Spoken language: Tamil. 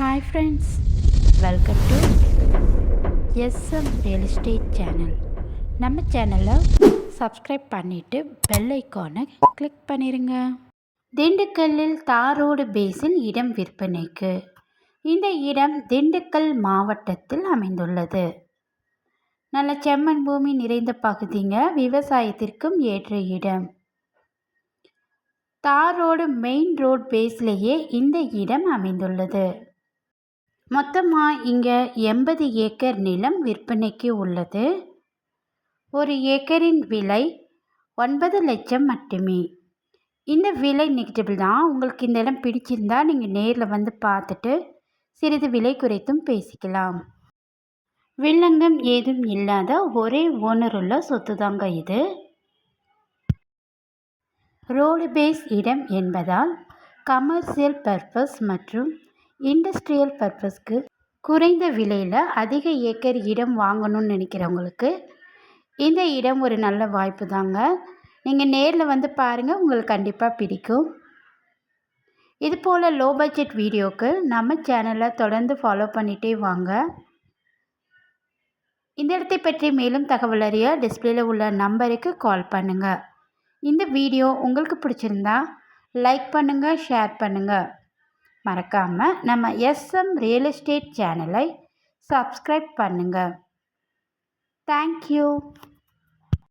Hi friends welcome to SM real estate channel நம்ம சேனலை சப்ஸ்கிரைப் பண்ணிவிட்டு பெல் ஐக்கானை கிளிக் பண்ணிடுங்க திண்டுக்கல்லில் தாரோடு பேஸில் இடம் விற்பனைக்கு. இந்த இடம் திண்டுக்கல் மாவட்டத்தில் அமைந்துள்ளது. நல்ல செம்மண் பூமி நிறைந்த பகுதிங்க. விவசாயத்திற்கும் ஏற்ற இடம். தார் ரோடு மெயின் ரோட் பேஸ்லேயே இந்த இடம் அமைந்துள்ளது. மொத்தமாக இங்கே எண்பது ஏக்கர் நிலம் விற்பனைக்கு உள்ளது. ஒரு ஏக்கரின் விலை ஒன்பது லட்சம் மட்டுமே. இந்த விலை நெகட்டிவ் தான். உங்களுக்கு இந்த இடம் பிடிச்சிருந்தா நீங்கள் நேரில் வந்து பார்த்துட்டு சிறிது விலை குறைத்தும் பேசிக்கலாம். வில்லங்கம் ஏதும் இல்லாத ஒரே ஓனருள்ள சொத்து தாங்க இது. ரோடு பேஸ் இடம் என்பதால் கமர்ஷியல் பர்பஸ் மற்றும் இண்டஸ்ட்ரியல் பர்பஸ்க்கு குறைந்த விலையில் அதிக ஏக்கர் இடம் வாங்கணும்னு நினைக்கிறவங்களுக்கு இந்த இடம் ஒரு நல்ல வாய்ப்பு தாங்க. நீங்கள் நேரில் வந்து பாருங்கள் உங்களுக்கு கண்டிப்பாக பிடிக்கும். இது போல் லோ பட்ஜெட் வீடியோக்கு நம்ம சேனலை தொடர்ந்து ஃபாலோ பண்ணிகிட்டே வாங்க. இந்த இடத்தை பற்றி மேலும் தகவல் அறிய டிஸ்பிளேல உள்ள நம்பருக்கு கால் பண்ணுங்கள் இந்த வீடியோ உங்களுக்கு பிடிச்சிருந்தா லைக் பண்ணுங்கள் ஷேர் பண்ணுங்கள் மறக்காமல் நம்ம எஸ்எம் ரியல் எஸ்டேட் சேனலை சப்ஸ்கிரைப் பண்ணுங்கள் தேங்க்யூ